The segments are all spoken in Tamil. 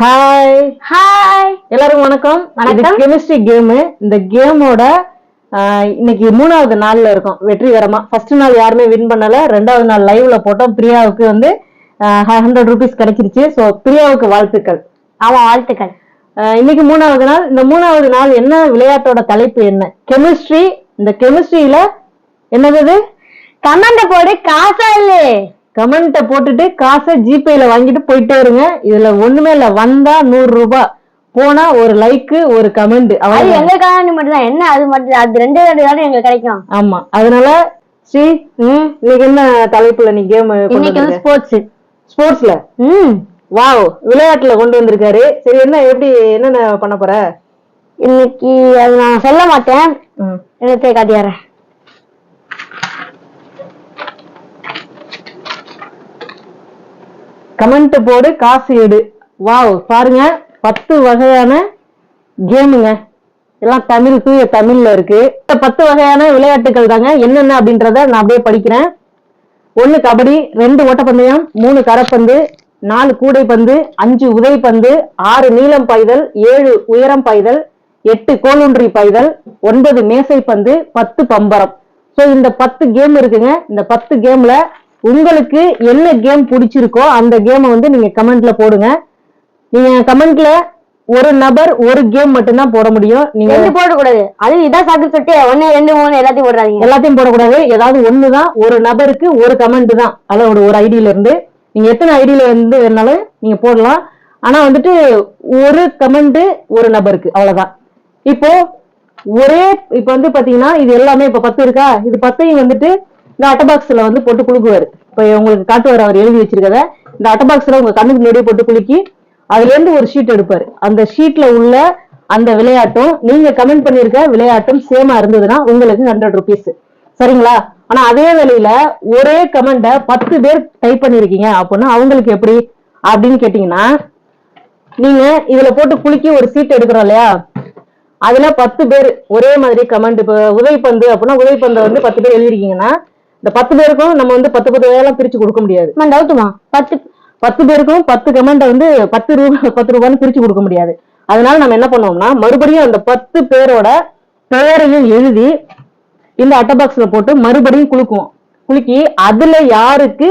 ஹாய் ஹாய் எல்லாரும் வணக்கம். வணக்கம். கெமிஸ்ட்ரி கேம் இந்த கேமோட இன்னைக்கு மூணாவது நாள்ல இருக்கோம். வெற்றிகரமா. ஃபர்ஸ்ட் நாள் யாருமே வின் பண்ணல. ரெண்டாவது நாள் லைவ்ல போட்டோம். பிரியாவுக்கு வந்து ஹண்ட்ரட் ருபீஸ் கிடைச்சிருச்சு. ஸோ பிரியாவுக்கு வாழ்த்துக்கள். ஆமா வாழ்த்துக்கள். இன்னைக்கு மூணாவது நாள். இந்த மூணாவது நாள் என்ன? விளையாட்டோட தலைப்பு என்ன? கெமிஸ்ட்ரி இந்த கெமிஸ்ட்ரியில என்னது இது கமெண்ட போடு. காசா இல்ல கமெண்ட்டை போட்டுட்டு காசை ஜிபேல வாங்கிட்டு போயிட்டே இருங்க. இதுல ஒண்ணுமே இல்ல. வந்தா நூறு ரூபாய் போனா ஒரு லைக் ஒரு கமெண்ட் அது எங்க காணி மட்டும் தான் என்ன அது மட்டும்? அது ரெண்டு ரெண்டு தான் எங்களுக்கு கிடைக்கும். ஆமா. அதனால ஸ்ரீ ம் இன்னைக்கு என்ன தலைப்புல நீ கேம் இன்னைக்கு வந்து ஸ்போர்ட்ஸ் ஸ்போர்ட்ஸ்ல ம். வாவ் விளையாட்டுல கொண்டு வந்திருக்காரு. சரி என்ன எப்படி என்னென்ன பண்ண போற? இன்னைக்கு அது நான் சொல்ல மாட்டேன். எடுத்தே காட்டியாரேன். கமெண்ட் போடு காசு எடு. வாவ் பாருங்க பத்து வகையான கேமுங்க. எல்லாம் தமிழ் தூய தமிழ்ல இருக்கு. இந்த பத்து வகையான விளையாட்டுகள் தாங்க என்னென்ன அப்படின்றத நான் அப்படியே படிக்கிறேன். ஒண்ணு கபடி ரெண்டு ஓட்டப்பந்தயம் மூணு கரப்பந்து நாலு கூடைப்பந்து அஞ்சு உதைப்பந்து ஆறு நீளம் பாய்தல் ஏழு உயரம் பாய்தல் எட்டு கோலுன்றி பாய்தல் ஒன்பது மேசை பந்து பத்து பம்பரம். சோ இந்த பத்து கேம் இருக்குங்க. இந்த பத்து கேம்ல உங்களுக்கு என்ன கேம் பிடிச்சிருக்கோ அந்த கேமை வந்து நீங்க கமெண்ட்ல போடுங்க. நீங்க கமெண்ட்ல ஒரு நபர் ஒரு கேம் மட்டும்தான் போட முடியும். நீங்க ரெண்டு போட கூடாது அது இதான் சாக்கு சொல்லிட்டு ஒண்ணு ரெண்டு மூணு எல்லாத்தையும் போடுறாதீங்க. எல்லாத்தையும் போடக்கூடாது. ஏதாவது ஒண்ணுதான் ஒரு நபருக்கு ஒரு கமெண்ட் தான். அதோட ஒரு ஐடியில இருந்து. நீங்க எத்தனை ஐடியில இருந்து வேணாலும் நீங்க போடலாம். ஆனா வந்துட்டு ஒரு கமெண்ட் ஒரு நபருக்கு அவ்வளவுதான். இப்போ ஒரே இப்ப வந்து பாத்தீங்கன்னா இது எல்லாமே இப்ப பத்து இருக்கா? இது பத்தையும் வந்துட்டு இந்த அட்டை பாக்ஸ்ல வந்து போட்டு குலுக்குவாரு. இப்ப உங்களுக்கு காட்டுவார் அவர் எழுதி வச்சிருக்கத. இந்த அட்டை பாக்ஸ்ல உங்க கண்ணுக்கு முன்னாடியே போட்டு குலுக்கி அதுல இருந்து ஒரு ஷீட் எடுப்பாரு. அந்த ஷீட்ல உள்ள அந்த விளையாட்டும் நீங்க கமெண்ட் பண்ணிருக்க விளையாட்டும் சேமா இருந்ததுன்னா உங்களுக்கு ஹண்ட்ரட் ருபீஸ் சரிங்களா? ஆனா அதே வேலையில ஒரே கமெண்ட பத்து பேர் டைப் பண்ணிருக்கீங்க அப்படின்னா அவங்களுக்கு எப்படி? அப்படின்னு கேட்டீங்கன்னா நீங்க இதுல போட்டு குலுக்கி ஒரு சீட் எடுக்கிறோம் இல்லையா? அதுல பத்து பேர் ஒரே மாதிரி கமெண்ட் இப்ப பந்து அப்படின்னா உதவிப்பந்தை வந்து பத்து பேர் எழுதிருக்கீங்கன்னா இந்த பத்து பேருக்கும் நம்ம வந்து பத்து பத்து வேலையெல்லாம் பிரிச்சு கொடுக்க முடியாது. டவுட்டுமா? பத்து பத்து பேருக்கும் பத்து கமெண்ட்டை வந்து பத்து ரூபா பத்து ரூபான்னு பிரிச்சு கொடுக்க முடியாது. அதனால நம்ம என்ன பண்ணுவோம்னா மறுபடியும் அந்த பத்து பேரோட பெயரையும் எழுதி இந்த அட்டை பாக்ஸ்ல போட்டு மறுபடியும் குலுக்குவோம். குலுக்கி அதுல யாருக்கு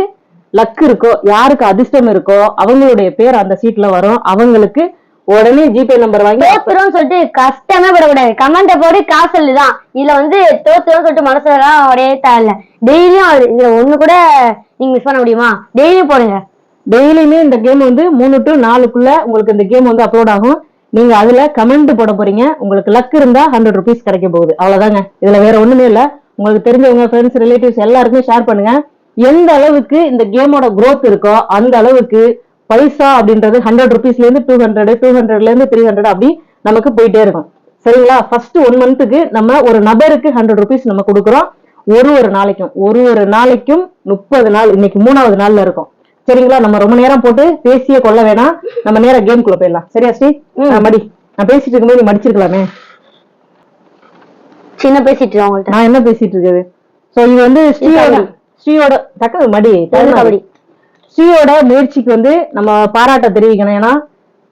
லக் இருக்கோ யாருக்கு அதிர்ஷ்டம் இருக்கோ அவங்களுடைய பேர் அந்த சீட்ல வரும். அவங்களுக்கு உடனே ஜிபே நம்பர் வாங்கி தோத்துறோம்னு சொல்லிட்டு கஷ்டமே படக்கூடாது. கமெண்ட போடு காசு இல்லதான் இதுல வந்து தோத்துறோம்னு சொல்லிட்டு மனசுலாம் ஒரே தேவையில்ல டெய்லியும் இதுல ஒண்ணு கூட நீங்க மிஸ் பண்ண முடியுமா? டெய்லியும் போடுங்க. டெய்லியுமே இந்த கேம் வந்து மூணு டு நாலுக்குள்ள உங்களுக்கு இந்த கேம் வந்து அப்லோட் ஆகும். நீங்க அதுல கமெண்ட் போட போறீங்க. உங்களுக்கு லக் இருந்தா ஹண்ட்ரட் ருபீஸ் கிடைக்க போகுது. அவ்வளவுதாங்க. இதுல வேற ஒண்ணுமே இல்ல. உங்களுக்கு தெரிஞ்சவங்க ஃப்ரெண்ட்ஸ் ரிலேட்டிவ்ஸ் எல்லாருக்குமே ஷேர் பண்ணுங்க. எந்த அளவுக்கு இந்த கேமோட growth இருக்கோ அந்த அளவுக்கு பைசா அப்படின்றது ஹண்ட்ரட் ருபீஸ்ல இருந்து டூ ஹண்ட்ரட் டூ ஹண்ட்ரட்ல இருந்து த்ரீ ஹண்ட்ரட் அப்படி நமக்கு போயிட்டே இருக்கும். சரிங்களா? ஃபர்ஸ்ட் ஒன் மந்த்துக்கு நம்ம ஒரு நபருக்கு ஹண்ட்ரட் ருபீஸ் நம்ம கொடுக்குறோம். ஒரு ஒரு நாளைக்கும். ஒரு ஒரு நாளைக்கும் முப்பது நாள் இன்னைக்கு மூணாவது நாள்ல இருக்கும். சரிங்களா? நம்ம ரொம்ப நேரம் போட்டு பேசியே கொள்ள வேணாம். நம்ம நேரா கேம்குள்ள போயிடலாம். சரியா ஸ்ரீ? மடி. நான் பேசிட்டு இருக்கும்போது நீ மடிச்சிருக்கலாமே? சின்ன பேசிட்டு உங்கள்ட்ட. நான் என்ன பேசிட்டு இருக்குது சோ இது வந்து ஸ்ரீயோட ஸ்ரீயோட டக்கு மடி. கபடி. ஸ்ரீயோட முயற்சிக்கு வந்து நம்ம பாராட்ட தெரிவிக்கணும். ஏன்னா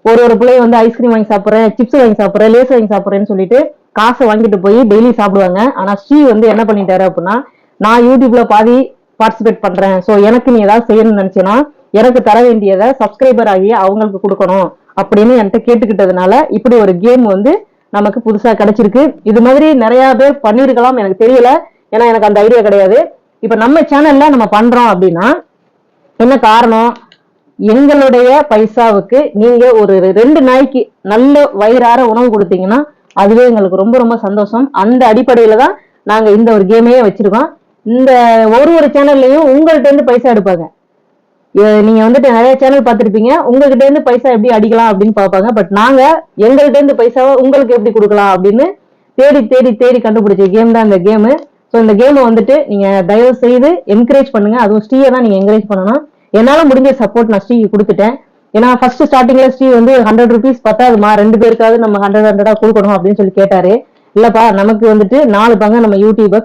ஒரு ஒரு பிள்ளை வந்து ஐஸ்கிரீம் வாங்கி சாப்பிட்றேன் சிப்ஸ் வாங்கி சாப்பிட்றேன் லேஸ் வாங்கி சாப்பிட்றேன்னு சொல்லிட்டு காசை வாங்கிட்டு போய் டெய்லி சாப்பிடுவாங்க. ஆனா ஸ்ரீ வந்து என்ன பண்ணிட்டாரு அப்படின்னா நான் யூடியூப்ல பாதி பார்ட்டிசிபேட் பண்றேன். ஸோ எனக்கு நீ ஏதாவது செய்யணும்னு நினைச்சேன்னா எனக்கு தர வேண்டியதை சப்ஸ்கிரைபர் ஆகி அவங்களுக்கு கொடுக்கணும் அப்படின்னு என்கிட்ட கேட்டுக்கிட்டதுனால இப்படி ஒரு கேம் வந்து நமக்கு புதுசா கிடைச்சிருக்கு. இது மாதிரி நிறைய பேர் பண்ணிருக்கலாம் எனக்கு தெரியல. ஏன்னா எனக்கு அந்த ஐடியா கிடையாது. இப்ப நம்ம சேனல்ல நம்ம பண்றோம் அப்படின்னா என்ன காரணம்? எங்களுடைய பைசாவுக்கு நீங்க ஒரு ரெண்டு நாய்க்கு நல்ல வயிறார உணவு கொடுத்தீங்கன்னா அதுவே எங்களுக்கு ரொம்ப ரொம்ப சந்தோஷம். அந்த அடிப்படையில தான் நாங்க இந்த ஒரு கேமையே வச்சிருக்கோம். இந்த ஒரு ஒரு சேனல்லையும் உங்கள்கிட்ட இருந்து பைசா எடுப்பாங்க. நீங்க வந்துட்டு நிறைய சேனல் பார்த்துருப்பீங்க. உங்ககிட்ட இருந்து பைசா எப்படி அடிக்கலாம் அப்படின்னு பார்ப்பாங்க. பட் நாங்க எங்கள்கிட்ட இருந்து பைசாவை உங்களுக்கு எப்படி கொடுக்கலாம் அப்படின்னு தேடி தேடி தேடி கண்டுபிடிச்ச கேம் தான் இந்த கேமு ஸோ இந்த கேம் வந்துட்டு நீங்க தயவு செய்து என்கரேஜ் பண்ணுங்க. அதுவும் ஸ்ரீயை தான் நீங்க என்கரேஜ் பண்ணணும். என்னால முடிஞ்ச சப்போர்ட் நான் ஸ்ரீக்கு கொடுத்துட்டேன். ஏன்னா ஃபர்ஸ்ட் ஸ்டார்டிங்ல ஸ்ரீ வந்து ஹண்ட்ரட் ருபீஸ் பத்தாதுமா ரெண்டு பேருக்காவது நம்ம ஹண்ட்ரட் ஹண்ட்ரடா கொடுக்கணும் அப்படின்னு சொல்லி கேட்டாரு. இல்லப்பா நமக்கு வந்துட்டு நாலு பங்கு நம்ம யூடியூப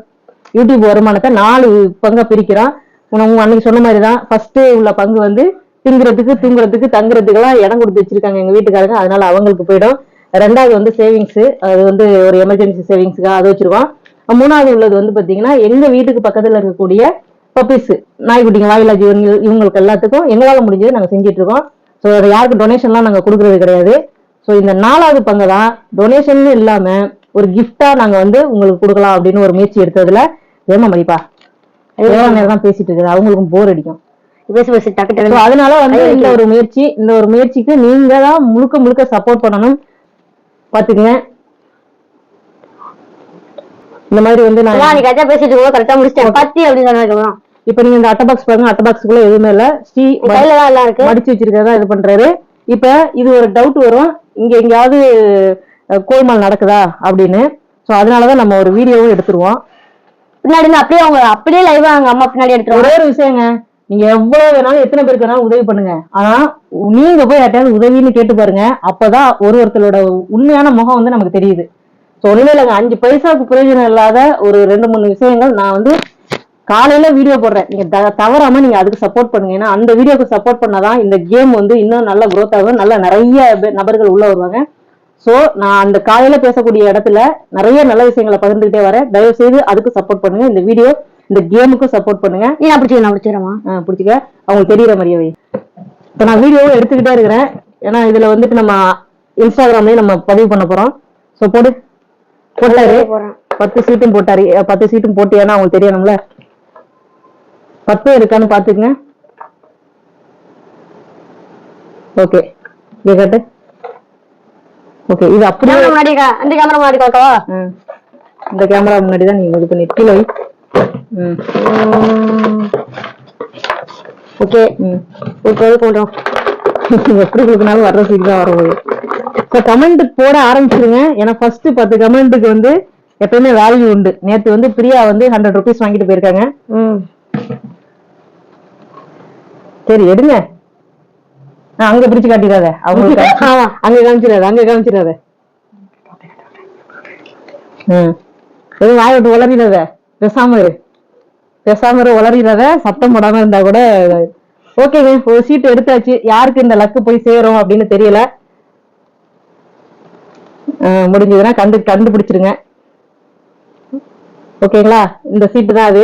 யூடியூப் வருமானத்தை நாலு பங்கா பிரிக்கிறோம். உனக்கு அன்னைக்கு சொன்ன மாதிரி தான் ஃபர்ஸ்ட் உள்ள பங்கு வந்து திங்குறதுக்கு தூங்குறதுக்கு தங்குறதுக்கெல்லாம் இடம் கொடுத்து வச்சிருக்காங்க எங்க வீட்டுக்காரங்க. அதனால அவங்களுக்கு போயிடும். ரெண்டாவது வந்து சேவிங்ஸ் அது வந்து ஒரு எமர்ஜென்சி சேவிங்ஸ்க்காக அது வச்சிருக்கோம். மூணாவது உள்ளது வந்து பாத்தீங்கன்னா எங்க வீட்டுக்கு பக்கத்துல இருக்கக்கூடிய பப்பீஸ் நாய்க்குட்டிங்க வாயிலா ஜீவன்கள் இவங்களுக்கு எல்லாத்துக்கும் எங்களால முடிஞ்சது நாங்க செஞ்சுட்டு இருக்கோம் ஸோ அதை யாருக்கு டொனேஷன்லாம் நாங்க கொடுக்கறது கிடையாது. ஸோ இந்த நாலாவது பங்கு தான் டொனேஷன் இல்லாம ஒரு கிஃப்டா நாங்க வந்து உங்களுக்கு கொடுக்கலாம் அப்படின்னு ஒரு முயற்சி எடுத்ததுல ஏமா மதிப்பா? எவ்வளவு நேரம் தான் பேசிட்டு இருக்குது. அவங்களுக்கும் போர் அடிக்கும். அதனால வந்து இந்த ஒரு முயற்சி இந்த ஒரு முயற்சிக்கு நீங்க தான் முழுக்க முழுக்க சப்போர்ட் பண்ணணும். பாத்துக்கங்க இந்த மாதிரி வந்து நான் நீ கரெக்டா பேசிட்டு இருக்கோம் கரெக்டா முடிச்சிட்டேன். பத்தி அப்படின்னு சொன்னதுக்கு இப்ப நீங்க இந்த அட்டை பாக்ஸ் பாருங்க அட்டை பாக்ஸ்க்குள்ள எதுவுமே இல்ல. ஸ்ரீ கையில தான் எல்லாம் இருக்கு. மடிச்சு வச்சிருக்கிறதா இது பண்றாரு. இப்ப இது ஒரு டவுட் வரும். இங்க எங்கேயாவது கோல்மால் நடக்குதா அப்படின்னு. சோ அதனாலதான் நம்ம ஒரு வீடியோவும் எடுத்துருவோம். பின்னாடி அப்படியே அவங்க அப்படியே லைவா அவங்க அம்மா பின்னாடி எடுத்துருவாங்க. ஒரே ஒரு விஷயங்க நீங்க எவ்வளவு வேணாலும் எத்தனை பேருக்கு வேணாலும் உதவி பண்ணுங்க. ஆனா நீங்க போய் யார்ட்டையாவது உதவின்னு கேட்டு பாருங்க. அப்பதான் ஒரு ஒருத்தரோட உண்மையான முகம் வந்து நமக்கு தெரியுது. ஸோ ஒண்ணுமே இல்லைங்க அஞ்சு பைசாவுக்கு பிரயோஜனம் இல்லாத ஒரு ரெண்டு மூணு விஷயங்கள் நான் வந்து காலையில வீடியோ போடுறேன். நீங்க தவறாம நீங்க அதுக்கு சப்போர்ட் பண்ணுங்க. ஏன்னா அந்த வீடியோக்கு சப்போர்ட் பண்ணாதான் இந்த கேம் வந்து இன்னும் நல்ல growth ஆகும். நல்ல நிறைய நபர்கள் உள்ள வருவாங்க. சோ நான் அந்த காலையில பேசக்கூடிய இடத்துல நிறைய நல்ல விஷயங்களை பகிர்ந்துகிட்டே வரேன். தயவு செய்து அதுக்கு சப்போர்ட் பண்ணுங்க. இந்த வீடியோ இந்த கேமுக்கும் சப்போர்ட் பண்ணுங்க. நான் பிடிச்சிக்க நான் பிடிச்சிக்கிறேம்மா ஆ, பிடிச்சிக்க அவங்களுக்கு தெரியற மாதிரியே இப்போ நான் வீடியோவும் எடுத்துக்கிட்டே இருக்கிறேன். ஏன்னா இதுல வந்துட்டு நம்ம இன்ஸ்டாகிராம்லயே நம்ம பதிவு பண்ண போறோம். ஸோ போடு போட்டாரு. பத்து சீட்டும் போட்டாரு. பத்து சீட்டும் போட்டியானா அவங்களுக்கு தெரியணும்ல? பத்து இருக்கான்னு பாத்துக்கங்க ஓகே. இங்க காட்டு. ஓகே இது அப்படியே முன்னாடி அந்த கேமரா முன்னாடி காட்டவா. இந்த கேமரா முன்னாடி தான் நீங்க இது பண்ணி கீழே ஓகே. ம். இப்போ எது பண்றோம் எப்படி கொடுக்கனாலும் வர்ற சீட் தான் வரும் கமெண்ட் போட ஆரம்பிச்சிருங்க. ஏன்னா ஃபர்ஸ்ட் பத்து கமெண்ட்டுக்கு வந்து எப்பயுமே வேல்யூ உண்டு. நேத்து வந்து பிரியா வந்து ஹண்ட்ரட் ருபீஸ் வாங்கிட்டு போயிருக்காங்க. சரி எடுங்க. அங்க பிரிச்சு காட்டிடாத. ஆமா. அங்க காமிச்சிடாத அங்க காமிச்சிடாத. எதுவும் வாய் விட்டு உளறிடாத. பேசாம இரு. பேசாம இரு உளறிடாத. சத்தம் போடாம இருந்தா கூட ஓகேங்க ஒரு சீட் எடுத்தாச்சு. யாருக்கு இந்த லக்கு போய் சேரும் அப்படின்னு தெரியல. முடிஞ்சதுன்னா கண்டு கண்டுபிடிச்சிருங்க. ஓகேங்களா? இந்த சீட்டு தான் அது.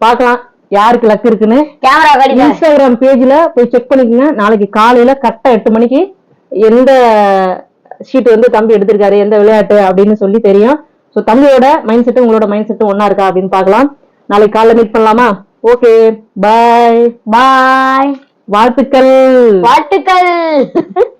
பார்க்கலாம் யாருக்கு லக்கு இருக்குன்னு. இன்ஸ்டாகிராம் பேஜ்ல போய் செக் பண்ணிக்கங்க. நாளைக்கு காலையில கரெக்டா எட்டு மணிக்கு எந்த ஷீட் வந்து தம்பி எடுத்திருக்காரு எந்த விளையாட்டு அப்படின்னு சொல்லி தெரியும். ஸோ தம்பியோட மைண்ட் செட்டும் உங்களோட மைண்ட் செட்டும் ஒண்ணா இருக்கா அப்படின்னு பார்க்கலாம். நாளைக்கு காலைல மீட் பண்ணலாமா? ஓகே பாய் பாய் வாழ்த்துக்கள். வாழ்த்துக்கள்.